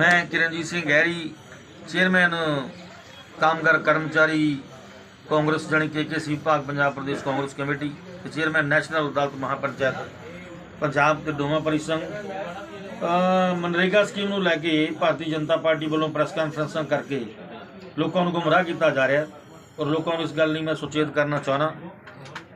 ਮੈਂ ਕਿਰਨਜੀਤ ਸਿੰਘ ਗਹਿਰੀ, ਚੇਅਰਮੈਨ, ਕਾਮਗਰ ਕਰਮਚਾਰੀ, ਕਾਂਗਰਸ ਜਾਣੀ ਕੇਕੇਸੀ ਵਿਭਾਗ, ਪੰਜਾਬ ਪ੍ਰਦੇਸ਼ ਕਾਂਗਰਸ ਕਮੇਟੀ ਤੇ ਚੇਅਰਮੈਨ ਨੈਸ਼ਨਲ ਅਦਾਲਤ ਮਹਾਪੰਚਾਇਤ, ਪੰਜਾਬ ਤੇ ਦੋਵਾਂ ਪਰਿਸੰਘ ਮਨਰੇਗਾ ਸਕੀਮ ਨੂੰ ਲੈ ਕੇ ਭਾਰਤੀ ਜਨਤਾ ਪਾਰਟੀ ਵੱਲੋਂ ਪ੍ਰੈਸ ਕਾਨਫਰੰਸਾਂ ਕਰਕੇ ਲੋਕਾਂ ਨੂੰ ਗੁੰਮਰਾਹ ਕੀਤਾ ਜਾ ਰਿਹਾ ਔਰ ਲੋਕਾਂ ਨੂੰ ਇਸ ਗੱਲ ਲਈ ਮੈਂ ਸੁਚੇਤ ਕਰਨਾ ਚਾਹਣਾ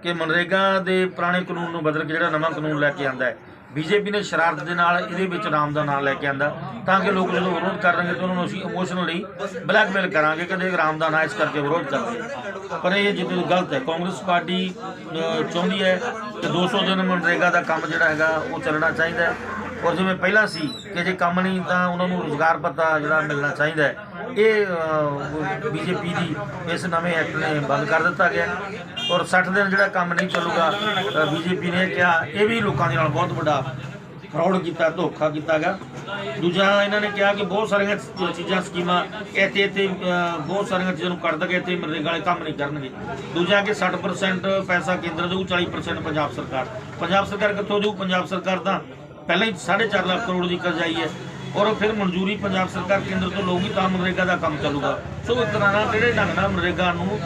ਕਿ ਮਨਰੇਗਾ ਦੇ ਪੁਰਾਣੇ ਕਾਨੂੰਨ ਨੂੰ ਬਦਲ ਕੇ ਜਿਹੜਾ ਨਵਾਂ ਕਾਨੂੰਨ ਲੈ ਕੇ ਆਂਦਾ ਹੈ ਬੀਜੇਪੀ ਨੇ ਸ਼ਰਾਰਤ ਦੇ ਨਾਲ ਇਹਦੇ ਵਿੱਚ ਨਾਮ ਦਾ ਨਾਮ ਲੈ ਕੇ ਆਂਦਾ। ਤਾਂ ਕਿ ਲੋਕ ਜਦੋਂ ਵਿਰੋਧ ਕਰਨਗੇ ਤਾਂ ਉਹਨਾਂ ਨੂੰ ਅਸੀਂ ਇਮੋਸ਼ਨਲੀ ਬਲੈਕਮੇਲ ਕਰਾਂਗੇ ਕਿ ਦੇਖ ਰਾਮ ਦਾ ਨਾਂ ਇਸ ਕਰਕੇ ਵਿਰੋਧ ਕਰਦੇ ਪਰ ਇਹ ਜਿੱਦ ਗਲਤ ਹੈ। ਕਾਂਗਰਸ ਪਾਰਟੀ ਚਾਹੁੰਦੀ ਹੈ ਕਿ 200 ਦਿਨ ਮਨਰੇਗਾ ਦਾ ਕੰਮ ਜਿਹੜਾ ਹੈਗਾ, ਉਹ ਚੱਲਣਾ ਚਾਹੀਦਾ ਔਰ ਜਿਵੇਂ ਪਹਿਲਾਂ ਸੀ ਕਿ ਜੇ ਕੰਮ ਨਹੀਂ ਤਾਂ ਉਹਨਾਂ ਨੂੰ ਰੋਜ਼ਗਾਰ ਭੱਤਾ ਜਿਹੜਾ ਮਿਲਣਾ ਚਾਹੀਦਾ ਹੈ। ਇਹ ਬੀਜੇਪੀ ਦੀ ਇਸ ਨਵੇਂ ਐਕਟ ਨੇ ਬੰਦ ਕਰ ਦਿੱਤਾ ਗਿਆ। ਔਰ 60 ਦਿਨ ਜਿਹੜਾ ਕੰਮ ਨਹੀਂ ਚੱਲੂਗਾ ਬੀਜੇਪੀ ਨੇ ਕਿਹਾ, ਇਹ ਵੀ ਲੋਕਾਂ ਦੇ ਨਾਲ ਬਹੁਤ ਵੱਡਾ ਫਰਾਡ ਕੀਤਾ, ਧੋਖਾ ਕੀਤਾ ਗਾ ਦੂਜਾ, ਇਹਨਾਂ ਨੇ ਕਿਹਾ ਕਿ ਬਹੁਤ ਸਾਰੀਆਂ ਚੀਜ਼ਾਂ, ਸਕੀਮਾਂ, ਇੱਥੇ ਇੱਥੇ ਬਹੁਤ ਸਾਰੀਆਂ ਚੀਜ਼ਾਂ ਨੂੰ ਕੱਢ ਦਗੇ ਇੱਥੇ ਮਨਰੇਗਾ ਵਾਲੇ ਕੰਮ ਨਹੀਂ ਕਰਨਗੇ। ਦੂਜਾ ਕਿ 60% ਪੈਸਾ ਕੇਂਦਰ ਦੇਊ 40% ਪੰਜਾਬ ਸਰਕਾਰ। ਪੰਜਾਬ ਸਰਕਾਰ ਕਿੱਥੋਂ ਦੇਊ? ਪੰਜਾਬ ਸਰਕਾਰ ਤਾਂ ਪਹਿਲਾਂ ਹੀ 4.5 ਲੱਖ ਕਰੋੜ ਦੀ ਕਰਜ਼ਾਈ ਹੈ। ਔਰ ਫਿਰ ਮਨਜ਼ੂਰੀ ਪੰਜਾਬ ਸਰਕਾਰ ਕੇਂਦਰ ਤੋਂ ਲਊਗੀ ਤਾਂ ਮਨਰੇਗਾ ਦਾ ਕੰਮ ਚੱਲੂਗਾ। ਸੋ ਇਸ ਤਰ੍ਹਾਂ ਨਾਲ ਜਿਹੜੇ ਢੰਗ ਨਾਲ ਮਨਰੇਗਾ ਨੂੰ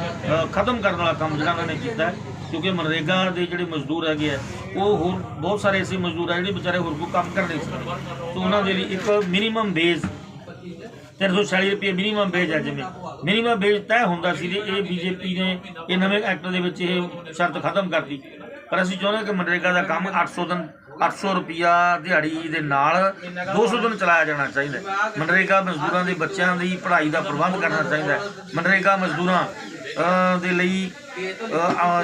ਖਤਮ ਕਰਨ ਵਾਲਾ ਕੰਮ ਜਿਹੜਾ ਉਹਨਾਂ ਨੇ ਕੀਤਾ ਕਿਉਂਕਿ ਮਨਰੇਗਾ ਦੇ ਜਿਹੜੇ ਮਜ਼ਦੂਰ ਹੈਗੇ ਆ, ਉਹ ਹੋਰ ਬਹੁਤ ਸਾਰੇ ਐਸੇ ਮਜ਼ਦੂਰ ਆ ਜਿਹੜੇ ਵਿਚਾਰੇ ਹੋਰ ਕੋਈ ਕੰਮ ਕਰ ਨਹੀਂ ਸਕਦੇ। ਸੋ ਉਹਨਾਂ ਦੇ ਲਈ ਇੱਕ ਮਿਨੀਮਮ ਬੇਸ 340 ਰੁਪਏ ਮਿਨੀਮਮ ਵੇਜ ਹੈ ਜਿਵੇਂ। ਮਿਨੀਮਮ ਵੇਜ ਤੈਅ ਹੁੰਦਾ ਸੀ ਤੇ ਇਹ ਬੀਜੇਪੀ ਨੇ ਇਹ ਨਵੇਂ ਐਕਟ ਦੇ ਵਿੱਚ ਇਹ ਸ਼ਰਤ ਖਤਮ ਕਰਤੀ। ਪਰ ਅਸੀਂ ਚਾਹੁੰਦੇ ਹਾਂ ਕਿ ਮਨਰੇਗਾ ਦਾ ਕੰਮ 800 ਦਿਨ 800 ਰੁਪਿਆ ਦਿਹਾੜੀ ਦੇ ਨਾਲ 200 ਦਿਨ ਚਲਾਇਆ ਜਾਣਾ ਚਾਹੀਦਾ ਹੈ। ਮਨਰੇਗਾ ਮਜ਼ਦੂਰਾਂ ਦੇ ਬੱਚਿਆਂ ਦੀ ਪੜ੍ਹਾਈ ਦਾ ਪ੍ਰਬੰਧ ਕਰਨਾ ਚਾਹੀਦਾ ਹੈ। ਮਨਰੇਗਾ ਮਜ਼ਦੂਰਾਂ ਦੇ ਲਈ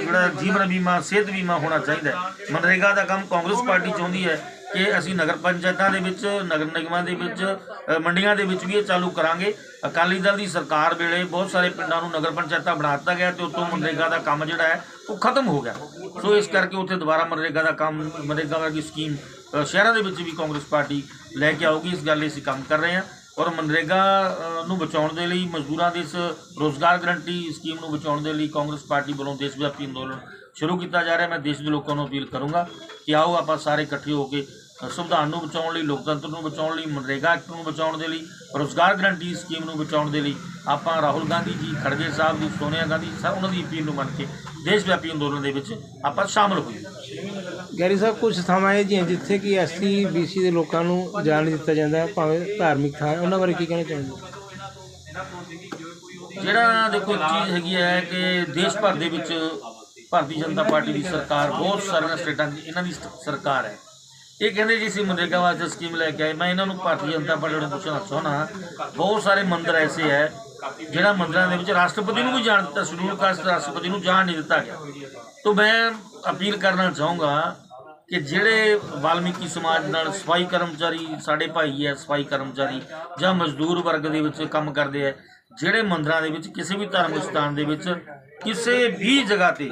ਜਿਹੜਾ ਜੀਵਨ ਬੀਮਾ, ਸਿਹਤ ਬੀਮਾ ਹੋਣਾ ਚਾਹੀਦਾ ਹੈ। ਮਨਰੇਗਾ ਦਾ ਕੰਮ ਕਾਂਗਰਸ ਪਾਰਟੀ ਚਾਹੁੰਦੀ ਹੈ ਕਿ ਅਸੀਂ ਨਗਰ ਪੰਚਾਇਤਾਂ ਦੇ ਵਿੱਚ, ਨਗਰ ਨਿਗਮਾਂ ਦੇ ਵਿੱਚ ਮੰਡੀਆਂ ਦੇ ਵਿੱਚ ਵੀ ਇਹ ਚਾਲੂ ਕਰਾਂਗੇ। ਅਕਾਲੀ ਦਲ ਦੀ ਸਰਕਾਰ ਵੇਲੇ ਬਹੁਤ ਸਾਰੇ ਪਿੰਡਾਂ ਨੂੰ ਨਗਰ ਪੰਚਾਇਤਾਂ ਬਣਾ ਦਿੱਤਾ ਗਿਆ ਤੇ ਉਤੋਂ ਮਨਰੇਗਾ ਦਾ ਕੰਮ ਜਿਹੜਾ ਹੈ, ਉਹ ਖਤਮ ਹੋ ਗਿਆ। ਸੋ ਇਸ ਕਰਕੇ ਉੱਥੇ ਦੁਬਾਰਾ ਮਨਰੇਗਾ ਦਾ ਕੰਮ, ਮਨਰੇਗਾ ਵਰਗੀ ਸਕੀਮ ਸ਼ਹਿਰਾਂ ਦੇ ਵਿੱਚ ਵੀ ਕਾਂਗਰਸ ਪਾਰਟੀ ਲੈ ਕੇ ਆਊਗੀ। ਇਸ ਗੱਲ ਲਈ ਅਸੀਂ ਕੰਮ ਕਰ ਰਹੇ ਹਾਂ ਔਰ ਮਨਰੇਗਾ ਨੂੰ ਬਚਾਉਣ ਦੇ ਲਈ ਮਜ਼ਦੂਰਾਂ ਦੇ ਇਸ ਰੋਜ਼ਗਾਰ ਗਰੰਟੀ ਸਕੀਮ ਨੂੰ ਬਚਾਉਣ ਦੇ ਲਈ ਕਾਂਗਰਸ ਪਾਰਟੀ ਵੱਲੋਂ ਦੇਸ਼ ਵਿਆਪੀ ਅੰਦੋਲਨ ਸ਼ੁਰੂ ਕੀਤਾ ਜਾ ਰਿਹਾ। ਮੈਂ ਦੇਸ਼ ਦੇ ਲੋਕਾਂ ਨੂੰ ਅਪੀਲ ਕਰੂੰਗਾ ਕਿ ਆਓ ਆਪਾਂ ਸਾਰੇ ਇਕੱਠੇ ਹੋ ਕੇ ਸੰਵਿਧਾਨ ਨੂੰ ਬਚਾਉਣ ਲਈ ਲੋਕਤੰਤਰ ਨੂੰ ਬਚਾਉਣ ਲਈ ਮਨਰੇਗਾ ਐਕਟ ਨੂੰ ਬਚਾਉਣ ਦੇ ਲਈ ਰੋਜ਼ਗਾਰ ਗਰੰਟੀ ਸਕੀਮ ਨੂੰ ਬਚਾਉਣ ਦੇ ਲਈ ਆਪਾਂ ਰਾਹੁਲ ਗਾਂਧੀ ਜੀ ਖੜਗੇ ਸਾਹਿਬ ਦੀ ਸੋਨੀਆ ਗਾਂਧੀ ਸਭ ਉਹਨਾਂ ਦੀ ਅਪੀਲ ਨੂੰ ਮੰਨ ਕੇ ਦੇਸ਼ ਵਿਆਪੀ ਅੰਦੋਲਨ ਦੇ ਵਿੱਚ ਆਪਾਂ ਸ਼ਾਮਲ ਹੋਈਏ ਗੈਰੀ ਸਾਹਿਬ ਕੁਝ ਥਾਵਾਂ ਇਹ ਜਿਹੀਆਂ ਜਿੱਥੇ ਕਿ ਐਸਸੀ ਬੀਸੀ ਦੇ ਲੋਕਾਂ ਨੂੰ ਜਾਣ ਦਿੱਤਾ ਜਾਂਦਾ ਭਾਵੇਂ ਧਾਰਮਿਕ ਥਾਂ ਉਹਨਾਂ ਬਾਰੇ ਕੀ ਕਹਿਣਾ ਚਾਹੁੰਦੇ ਜਿਹੜਾ ਦੇਖੋ ਚੀਜ਼ ਹੈਗੀ ਹੈ ਕਿ ਦੇਸ਼ ਭਰ ਦੇ ਵਿੱਚ ਭਾਰਤੀ ਜਨਤਾ ਪਾਰਟੀ ਦੀ ਸਰਕਾਰ ਬਹੁਤ ਸਾਰੀਆਂ ਸਟੇਟਾਂ ਦੀ ਇਹਨਾਂ ਦੀ ਸਰਕਾਰ ਹੈ। ਇਹ ਕਹਿੰਦੇ ਜੀ, ਅਸੀਂ ਮਨਰੇਗਾ ਵਾਸਤੇ ਸਕੀਮ ਲੈ ਕੇ ਆਏ। ਮੈਂ ਇਹਨਾਂ ਨੂੰ ਭਾਰਤੀ ਜਨਤਾ ਪਾਰਟੀ ਨੂੰ ਪੁੱਛਣਾ ਚਾਹਣਾ ਬਹੁਤ ਸਾਰੇ ਮੰਦਰ ਐਸੇ ਹੈ, ਜਿਹੜਾ ਮੰਦਰਾਂ ਦੇ ਵਿੱਚ ਰਾਸ਼ਟਰਪਤੀ ਨੂੰ ਵੀ ਜਾਣ ਦਿੱਤਾ ਸ਼ਡਿਊਲ ਕਾਸਟ ਰਾਸ਼ਟਰਪਤੀ ਨੂੰ ਜਾਣ ਨਹੀਂ ਦਿੱਤਾ ਗਿਆ। ਤੋਂ ਮੈਂ ਅਪੀਲ ਕਰਨਾ ਚਾਹੂੰਗਾ ਕਿ ਜਿਹੜੇ ਵਾਲਮੀਕੀ ਸਮਾਜ ਨਾਲ ਸਫ਼ਾਈ ਕਰਮਚਾਰੀ, ਸਾਡੇ ਭਾਈ ਹੈ ਸਫ਼ਾਈ ਕਰਮਚਾਰੀ ਜਾਂ ਮਜ਼ਦੂਰ ਵਰਗ ਦੇ ਵਿੱਚ ਕੰਮ ਕਰਦੇ ਹੈ ਜਿਹੜੇ ਮੰਦਰਾਂ ਦੇ ਵਿੱਚ, ਕਿਸੇ ਵੀ ਧਾਰਮਿਕ ਸਥਾਨ ਦੇ ਵਿੱਚ, ਕਿਸੇ ਵੀ ਜਗ੍ਹਾ ਤੇ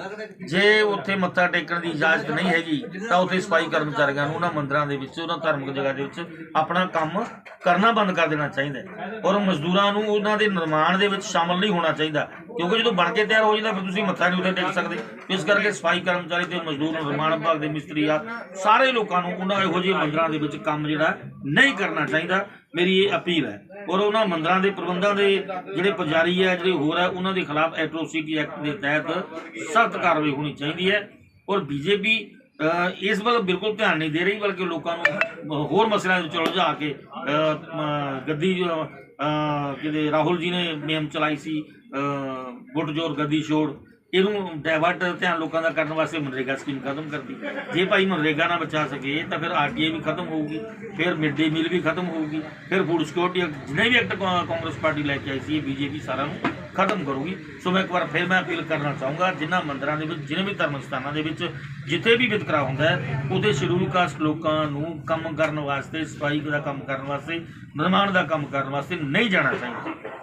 ਜੇ ਉੱਥੇ ਮੱਥਾ ਟੇਕਣ ਦੀ ਇਜਾਜ਼ਤ ਨਹੀਂ ਹੈਗੀ, ਤਾਂ ਉੱਥੇ ਸਫ਼ਾਈ ਕਰਮਚਾਰੀਆਂ ਨੂੰ ਉਹਨਾਂ ਮੰਦਰਾਂ ਦੇ ਵਿੱਚ, ਉਹਨਾਂ ਧਾਰਮਿਕ ਜਗ੍ਹਾ ਦੇ ਵਿੱਚ ਆਪਣਾ ਕੰਮ ਕਰਨਾ ਬੰਦ ਕਰ ਦੇਣਾ ਚਾਹੀਦਾ ਔਰ ਮਜ਼ਦੂਰਾਂ ਨੂੰ ਉਹਨਾਂ ਦੇ ਨਿਰਮਾਣ ਦੇ ਵਿੱਚ ਸ਼ਾਮਲ ਨਹੀਂ ਹੋਣਾ ਚਾਹੀਦਾ। ਕਿਉਂਕਿ ਜਦੋਂ ਬਣ ਕੇ ਤਿਆਰ ਹੋ ਜਾਂਦਾ ਫਿਰ ਤੁਸੀਂ ਮੱਥਾ ਨਹੀਂ ਉੱਤੇ ਟੇਕ ਸਕਦੇ। ਇਸ ਕਰਕੇ ਸਫ਼ਾਈ ਕਰਮਚਾਰੀ ਤੇ ਮਜ਼ਦੂਰ ਨਿਰਮਾਣ ਵਿਭਾਗ ਦੇ ਮਿਸਤਰੀ ਆ ਸਾਰੇ ਲੋਕਾਂ ਨੂੰ ਉਹਨਾਂ ਇਹੋ ਜਿਹੇ ਮੰਦਰਾਂ ਦੇ ਵਿੱਚ ਕੰਮ ਜਿਹੜਾ ਨਹੀਂ ਕਰਨਾ ਚਾਹੀਦਾ। ਮੇਰੀ ਇਹ ਅਪੀਲ ਹੈ। ਔਰ ਉਹਨਾਂ ਮੰਦਰਾਂ ਦੇ ਪ੍ਰਬੰਧਾਂ ਦੇ ਜਿਹੜੇ ਪੁਜਾਰੀ ਹੈ ਜਿਹੜੇ ਹੋਰ ਹੈ ਉਹਨਾਂ ਦੇ ਖਿਲਾਫ ਐਟਰੋਸਿਟੀ ਐਕਟ ਦੇ ਤਹਿਤ ਸਖਤ ਕਾਰਵਾਈ ਹੋਣੀ ਚਾਹੀਦੀ ਹੈ। ਔਰ ਬੀਜੇਪੀ ਇਸ ਵੱਲ ਬਿਲਕੁਲ ਧਿਆਨ ਨਹੀਂ ਦੇ ਰਹੀ ਬਲਕਿ ਲੋਕਾਂ ਨੂੰ ਹੋਰ ਮਸਲਿਆਂ ਦੇ ਵਿੱਚ ਉਲਝਾ ਕੇ ਗੱਦੀ ਅ, ਕਿਤੇ ਰਾਹੁਲ ਜੀ ਨੇ ਨਿਯਮ ਚਲਾਈ ਸੀ ਅ, ਗੁੱਟ ਗੱਦੀ ਛੋੜ ਇਹਨੂੰ ਡਾਇਵਰਟ ਧਿਆਨ ਲੋਕਾਂ ਦਾ ਕਰਨ ਵਾਸਤੇ ਮਨਰੇਗਾ ਸਕੀਮ ਖਤਮ ਕਰਦੀ ਜੇ ਭਾਈ ਮਨਰੇਗਾ ਨਾ ਬਚਾ ਸਕੇ ਤਾਂ ਫਿਰ ਆਰਟੀਏ ਵੀ ਖਤਮ ਹੋਊਗੀ ਫਿਰ ਮਿਡ ਡੇ ਮੀਲ ਵੀ ਖਤਮ ਹੋਊਗੀ ਫਿਰ ਫੂਡ ਸਿਕਿਉਰਿਟੀ ਜਿੰਨੇ ਵੀ ਐਕਟ ਕਾਂਗਰਸ ਪਾਰਟੀ ਲੈ ਕੇ ਆਈ ਸੀ ਬੀਜੇਪੀ ਸਾਰਿਆਂ ਨੂੰ ਖਤਮ ਕਰੂਗੀ। ਸੋ ਮੈਂ ਇੱਕ ਵਾਰ ਫਿਰ ਮੈਂ ਅਪੀਲ ਕਰਨਾ ਚਾਹੂੰਗਾ ਜਿਨ੍ਹਾਂ ਮੰਦਰਾਂ ਦੇ ਵਿੱਚ ਜਿਨੇ ਵੀ ਧਰਮ ਸਥਾਨਾਂ ਦੇ ਵਿੱਚ ਜਿੱਥੇ ਵੀ ਵਿਤਕਰਾ ਹੁੰਦਾ ਹੈ ਉਹਦੇ ਸ਼ਡਿਊਲ ਕਾਸਟ ਲੋਕਾਂ ਨੂੰ ਕੰਮ ਕਰਨ ਵਾਸਤੇ ਸਫ਼ਾਈ ਦਾ ਕੰਮ ਕਰਨ ਵਾਸਤੇ ਨਿਰਮਾਣ ਦਾ ਕੰਮ ਕਰਨ ਵਾਸਤੇ ਨਹੀਂ ਜਾਣਾ ਚਾਹੀਦਾ।